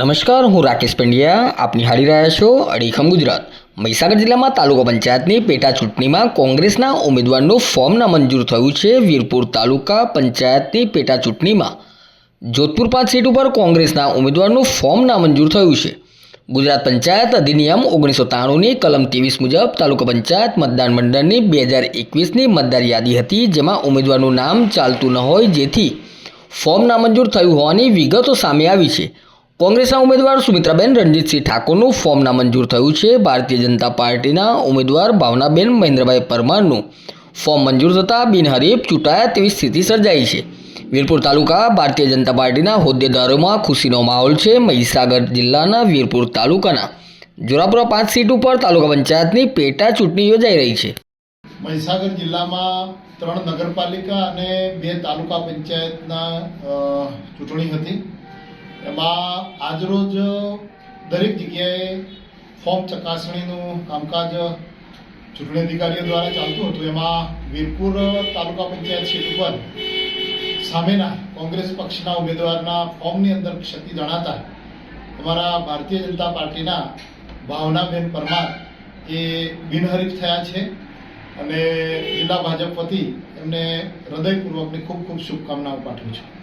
નમસ્કાર, હું રાકેશ પંડ્યા. આપ નિહાળી રહ્યા છો અડીખમ ગુજરાત. મહીસાગર જિલ્લામાં તાલુકા પંચાયતની પેટા ચૂંટણીમાં કોંગ્રેસના ઉમેદવારનું ફોર્મ નામંજૂર થયું છે વીરપુર તાલુકા પંચાયતની પેટા ચૂંટણીમાં. જોધપુર પાંચ સીટ ઉપર કોંગ્રેસના ઉમેદવારનું ફોર્મ નામંજૂર થયું છે. ગુજરાત પંચાયત અધિનિયમ ઓગણીસો ત્રાણુંની કલમ ત્રેવીસ મુજબ તાલુકા પંચાયત મતદાન મંડળની બે હજાર એકવીસની મતદાર યાદી હતી જેમાં ઉમેદવારનું નામ ચાલતું ન હોય જેથી ફોર્મ નામંજૂર થયું હોવાની વિગતો સામે આવી છે. કોંગ્રેસના ઉમેદવાર સુમિત્રાબેન રણજીતસિંહ ઠાકોરનું ફોર્મ નામંજૂર થયું છે. ભારતીય જનતા પાર્ટીના ઉમેદવાર ભાવનાબેન મહેન્દ્રભાઈ પરમારનું ફોર્મ મંજૂર થતાં બિનહરીફ ચૂંટાયા તેવી સ્થિતિ સર્જાઈ છે. વીરપુર તાલુકા ભારતીય જનતા પાર્ટીના હોદ્દેદારોમાં ખુશીનો માહોલ છે. મહીસાગર જિલ્લાના વીરપુર તાલુકાના જોરાપુરા પાંચ સીટ ઉપર તાલુકા પંચાયતની પેટા ચૂંટણી યોજાઈ રહી છે. મહીસાગર જિલ્લામાં ત્રણ નગરપાલિકા અને બે તાલુકા પંચાયતના ચૂંટણી હતી. એમાં આજરોજ દરેક જગ્યાએ ફોર્મ ચકાસણીનું કામકાજ ચૂંટણી અધિકારીઓ દ્વારા ચાલતું હતું. એમાં વીરપુર તાલુકા પંચાયત સીટ ઉપર સામેના કોંગ્રેસ પક્ષના ઉમેદવારના ફોર્મની અંદર ક્ષતિ જણાતા અમારા ભારતીય જનતા પાર્ટીના ભાવનાબેન પરમાર એ બિનહરીફ થયા છે અને જિલ્લા ભાજપ વતી એમને હૃદયપૂર્વકની ખૂબ ખૂબ શુભકામનાઓ પાઠવું છું.